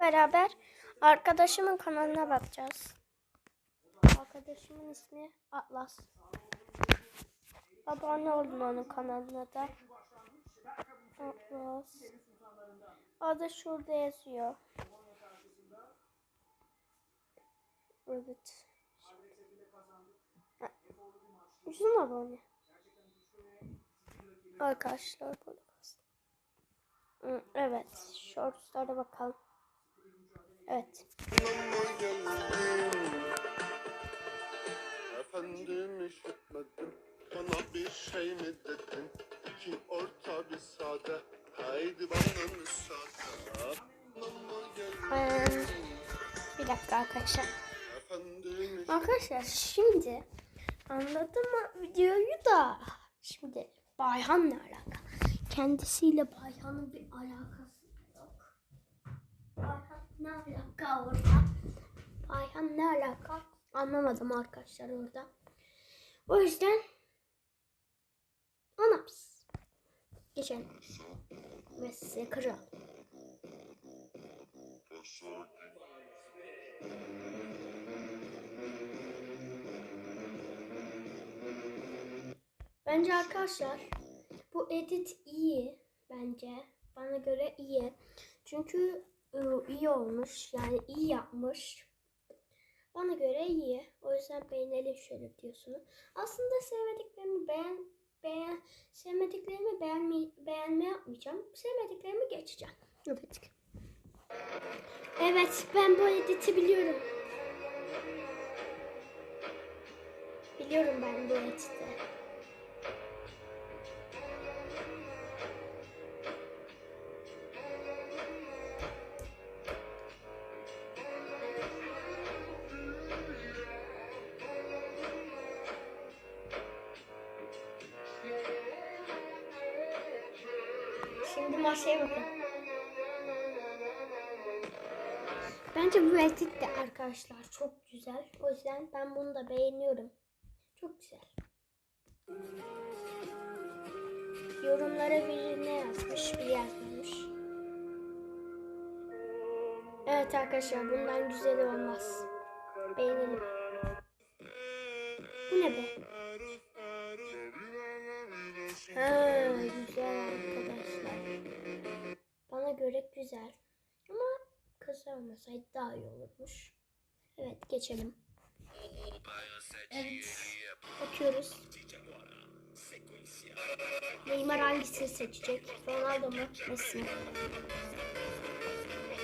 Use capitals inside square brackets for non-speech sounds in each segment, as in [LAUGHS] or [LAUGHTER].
beraber arkadaşımın kanalına bakacağız. Arkadaşımın ismi Atlas. Abone olun onun kanalına da. Atlas. Adı şurada yazıyor. Evet. Uzun abone. Arkadaşlar. Hı, Evet. Shortslara bakalım. Evet. Efendim işitmedim Bana bir şey mi dedin İki orta bir sade Haydi bana müsaade Ee, bir dakika arkadaşlar. Arkadaşlar şimdi anladım mı videoyu da şimdi Bayhan'la alaka. Kendisiyle Bayhan'ın bir alakası ne alaka orada? Bayhan ne alaka? Anlamadım arkadaşlar orada. O yüzden anaps. Geçelim. Messi kral. Bence arkadaşlar bu edit iyi bence. Bana göre iyi. Çünkü iyi olmuş. Yani iyi yapmış. Bana göre iyi. O yüzden beğenelim şöyle videosunu. Aslında sevmediklerimi beğen beğen sevmediklerimi beğenme, beğenme yapmayacağım. Sevmediklerimi geçeceğim. Evet. Evet ben bu editi biliyorum. Biliyorum ben bu editi. Masaya bakın. Bence bu edit de arkadaşlar çok güzel. O yüzden ben bunu da beğeniyorum. Çok güzel. Yorumlara biri ne yazmış, biri yazmamış. Evet arkadaşlar bundan güzel olmaz. Beğenelim. Bu ne be? Ha, Göre güzel. Ama kısa olmasaydı daha iyi olurmuş. Evet geçelim. Evet. Bakıyoruz. Neymar hangisini seçecek? Ronaldo mu? Messi?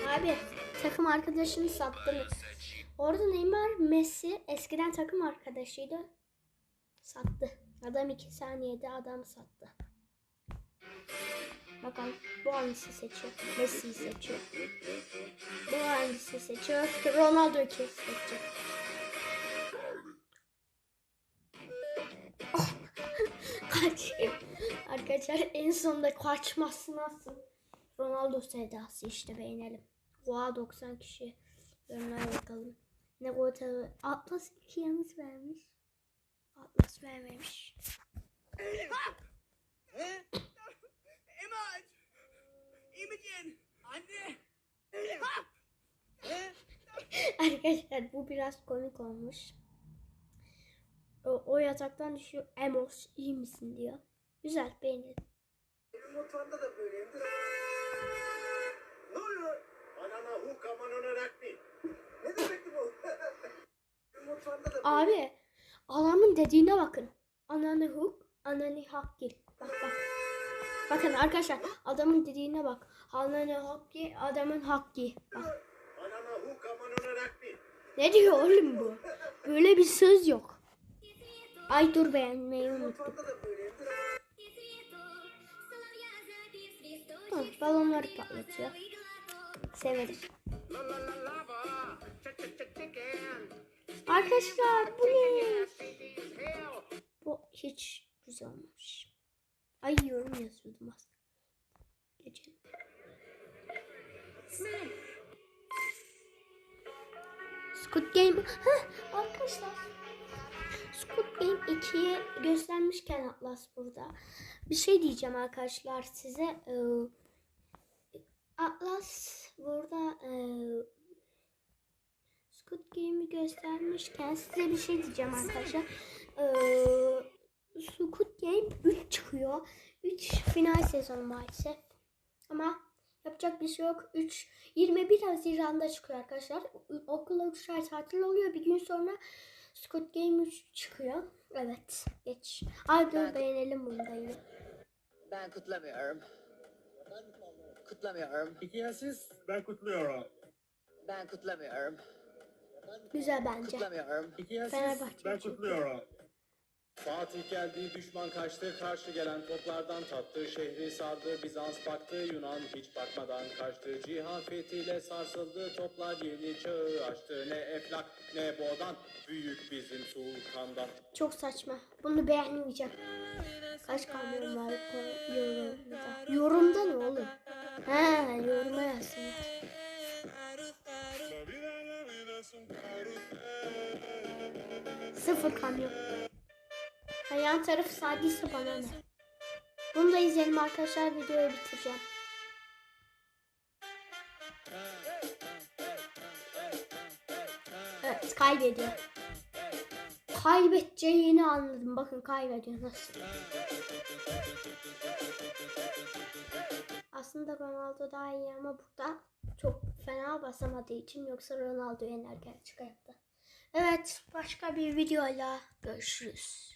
Abi takım arkadaşını sattı mı? Orada Neymar, Messi eskiden takım arkadaşıydı. Sattı. Adam iki saniyede adamı sattı. Bakalım bu hangisi seçiyor? Messi'yi seçiyor. Bu hangisi seçiyor? Ronaldo'yu seçecek. Oh! [LAUGHS] Arkadaşlar en sonunda kaçması nasıl? Ronaldo sedası işte beğenelim. Oha 90 kişi. Yorumlara bakalım. Ne ortalığı. Atlas iki yalnız vermiş. Atlas vermemiş. [LAUGHS] Emad! Imogen! Anne! [LAUGHS] Arkadaşlar bu biraz komik olmuş. O, o yataktan düşüyor. Emos iyi misin diyor. Güzel beğenelim. Benim mutfağımda da böyleyimdir. Ne oluyor? Anana huka manona rakbi. Ne demekti bu? [LAUGHS] Benim mutfağımda da Abi adamın dediğine bakın. Ananı huk, ananı hakkil. Bak bak. Bakın arkadaşlar adamın dediğine bak. Ananı hakki, adamın hakki. Bak. Ne diyor oğlum bu? Böyle bir söz yok. Ay dur beğenmeyi unuttum. Tamam, balonları patlatıyor. Severim. Arkadaşlar bu ne? Bu hiç güzel olmamış. Ay yorum yazıyordum aslında. Geçelim. Squid Game. Heh, arkadaşlar. Squid Game 2'yi göstermişken Atlas burada. Bir şey diyeceğim arkadaşlar size. Ee, Atlas burada ee, Squid Game'i göstermişken size bir şey diyeceğim arkadaşlar. Ee, Squid Game 3 çıkıyor. 3 final sezonu maalesef. Ama yapacak bir şey yok. 3 21 Haziran'da çıkıyor arkadaşlar. Okula 3 ay tatil oluyor. Bir gün sonra Squid Game 3 çıkıyor. Evet. Geç. Ay dur Ben- beğenelim bunu da yine. Ben kutlamıyorum. Kutlamıyorum. Peki ya siz? Ben kutluyorum. Ben kutlamıyorum. Güzel bence. Kutlamıyorum. Peki ya siz? Fenerbahçe Ben kutluyorum. Fatih geldi, düşman kaçtı, karşı gelen toplardan tattı, şehri sardı, Bizans baktı, Yunan hiç bakmadan kaçtı, cihan fethiyle sarsıldı, toplar yeni çağı açtı, ne eflak ne boğdan, büyük bizim sultandan. Çok saçma. Bunu beğenmeyeceğim. Kaç kamyon var yorumda? Yorumda ne oğlum? He yoruma yazsın. Sıfır kamyon. Yan tarafı sadiyse bana ne? Bunu da izleyelim arkadaşlar. Videoyu bitireceğim. Evet kaybediyor. Kaybedeceğini anladım. Bakın kaybediyor nasıl. Aslında Ronaldo daha iyi ama burada çok fena basamadığı için yoksa Ronaldo yener gerçek hayatta. Evet başka bir videoyla görüşürüz.